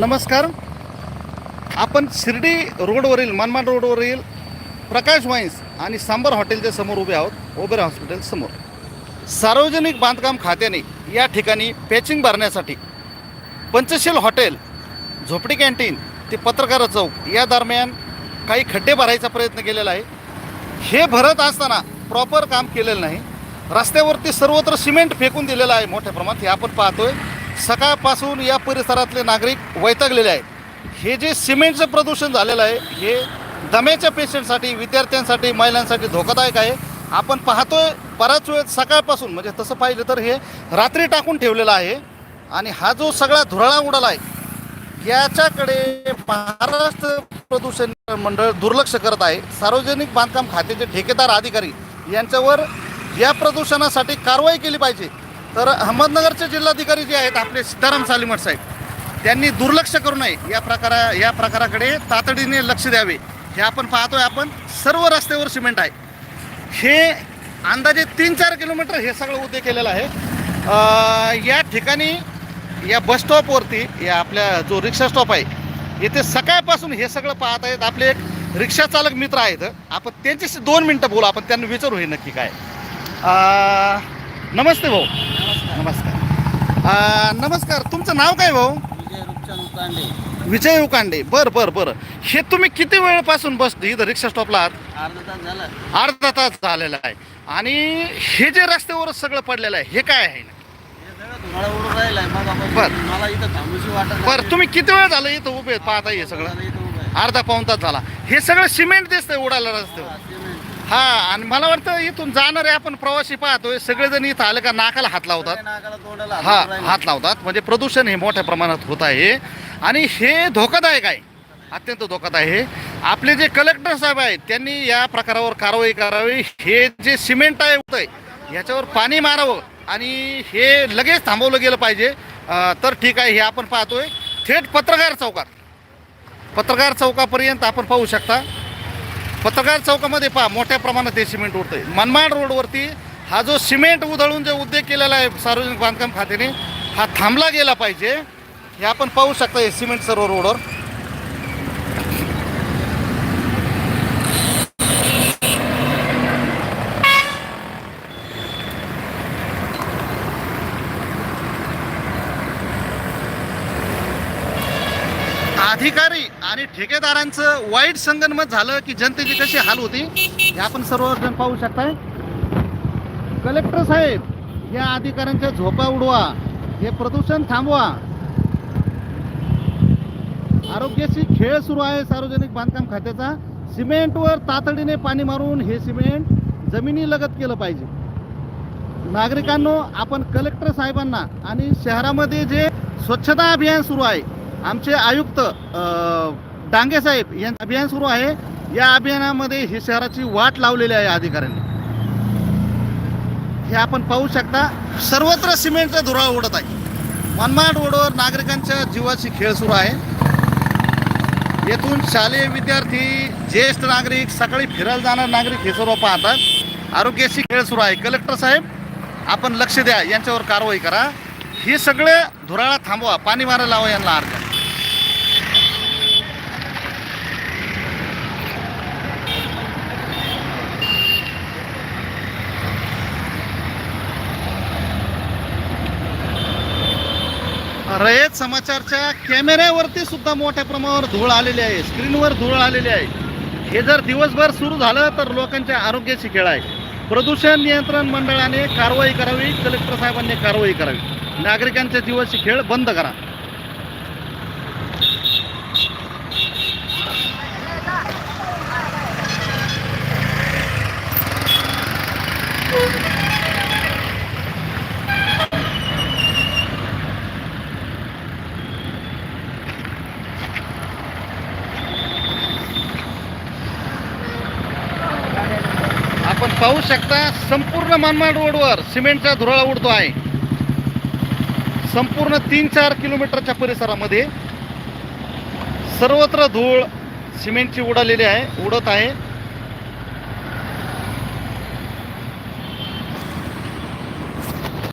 नमस्कार. आपण शिर्डी रोडवरील मनमाड रोडवरील प्रकाश वाईन्स आणि सांबर हॉटेलच्या समोर उभे आहोत ओबेरा हॉस्पिटल समोर. सार्वजनिक बांधकाम खात्याने या ठिकाणी पॅचिंग भरण्यासाठी पंचशील हॉटेल झोपडी कॅन्टीन ते पत्रकार चौक या दरम्यान काही खड्डे भरायचा प्रयत्न केलेला आहे. हे भरत असताना प्रॉपर काम केलेलं नाही. रस्त्यावरती सर्वत्र सिमेंट फेकून दिलेलं आहे मोठ्या प्रमाणात हे आपण पाहतोय. सकाळपासून या परिसरातले नागरिक वैतागलेले आहेत. हे जे सिमेंटचं प्रदूषण झालेलं आहे हे दम्याच्या पेशंटसाठी विद्यार्थ्यांसाठी महिलांसाठी धोकादायक आहे. आपण पाहतोय बराच वेळ सकाळपासून म्हणजे तसं पाहिलं तर हे रात्री टाकून ठेवलेलं आहे. आणि हा जो सगळा धुराळा उडाला आहे याच्याकडे महाराष्ट्र प्रदूषण मंडळ दुर्लक्ष करत आहे. सार्वजनिक बांधकाम खात्याचे ठेकेदार अधिकारी यांच्यावर या प्रदूषणासाठी कारवाई केली पाहिजे. तर अहमदनगरचे जिल्हाधिकारी जे आहेत आपले सीताराम सालिमट साहेब त्यांनी दुर्लक्ष करू नये या प्रकारा या प्रकाराकडे तातडीने लक्ष द्यावे. हे आपण पाहतोय आपण सर्व रस्त्यावर सिमेंट आहे. हे अंदाजे तीन चार किलोमीटर हे सगळं उद्योग केलेलं आहे. या ठिकाणी या बस स्टॉपवरती या आपल्या जो रिक्षा स्टॉप आहे येथे सकाळपासून हे सगळं पाहत आहेत. आपले एक रिक्षा चालक मित्र आहेत. आपण त्यांच्याशी दोन मिनटं बोलू आपण त्यांना विचारू हे नक्की काय नमस्ते भाऊ. नमस्कार. अं, नमस्कार. तुमचं नाव काय भाऊ? विजय रूपचंद विजय उकांडे. बरं बरं बरं. हे तुम्ही किती वेळपासून बस इथं रिक्षा स्टॉपला आहात? अर्धा तास झाला. अर्धा तास झालेला आहे. आणि हे जे रस्त्यावर सगळं पडलेलं आहे हे काय आहे? हे सगळं धुमाळा उडून राहिलाय. मग आपण बरं. मला इथं थांबूशी वाटत बरं तुम्ही किती वेळ झालं इथं उभे पाहता हे सगळं? इथं उभं आहे. अर्धा पाऊन तास झाला. हे सगळं सिमेंट दिसतंय उडायला रस्त्यावर. हा आणि मला वाटतं इथून जाणारे आपण प्रवासी पाहतोय सगळेजण इथं आले का नाकाला हात लावतात. हा हात. हात लावतात. म्हणजे प्रदूषण हे मोठ्या प्रमाणात होत आहे. आणि हे धोकादायक आहे. अत्यंत धोकादायक आहे. आपले जे कलेक्टर साहेब आहेत त्यांनी या प्रकारावर कारवाई करावी. हे जे सिमेंट आहे होतंय याच्यावर पाणी मारावं आणि हे लगेच थांबवलं गेलं पाहिजे. तर ठीक आहे हे आपण पाहतोय. थेट पत्रकार चौकात. पत्रकार चौकापर्यंत आपण पाहू शकता. पत्रकार चौकामध्ये पहा मोठ्या प्रमाणात हे सिमेंट उडतंय. मनमाड रोडवरती हा जो सिमेंट उधळून जो उद्योग केलेला आहे सार्वजनिक बांधकाम खात्याने हा थांबला गेला पाहिजे. हे आपण पाहू शकता हे सिमेंट सर्व रोडवर. अधिकारी आणि ठेकेदारांचं वाईट संगनमत झालं की जनतेची कशी हाल होती हे आपण सर्वजण पाहू शकताय. कलेक्टर साहेब या अधिकाऱ्यांच्या झोपा उडवा हे प्रदूषण थांबवा. आरोग्याशी खेळ सुरू आहे सार्वजनिक बांधकाम खात्याचा. सिमेंटवर तातडीने पाणी मारून हे सिमेंट जमिनी लगत केलं पाहिजे. नागरिकांनो आपण कलेक्टर साहेबांना आणि शहरामध्ये जे स्वच्छता अभियान सुरू आहे आमचे आयुक्त डांगे साहेब यांचं अभियान सुरू आहे. या अभियानामध्ये हे शहराची वाट लावलेली आहे अधिकाऱ्यांनी. हे आपण पाहू शकता सर्वत्र सिमेंटचा धुराळ उडत आहे. मनमाड रोडवर नागरिकांच्या जीवाची खेळ सुरू आहे. येथून शालेय विद्यार्थी ज्येष्ठ नागरिक सकाळी फिरायला जाणार नागरिक हे सर्व पाहतात. आरोग्याशी खेळ सुरू आहे. कलेक्टर साहेब आपण लक्ष द्या यांच्यावर कारवाई करा. हे सगळे धुराळा थांबवा पाणी मारायला लावा यांना अर्ज रयत समाचारच्या कॅमेऱ्यावरती सुद्धा मोठ्या प्रमाणावर धूळ आलेली आहे. स्क्रीनवर धूळ आलेली आहे. हे जर दिवसभर सुरू झालं तर लोकांच्या आरोग्याची खेळ आहे. प्रदूषण नियंत्रण मंडळाने कारवाई करावी कलेक्टर साहेबांनी कारवाई करावी. नागरिकांच्या जीवाची खेळ बंद करा. पाहू शकता संपूर्ण मनमाड रोडवर सिमेंटचा धुराळा उडतो आहे. संपूर्ण तीन चार किलोमीटरच्या परिसरामध्ये सर्वत्र धूळ सिमेंटची उडालेली आहे उडत आहे.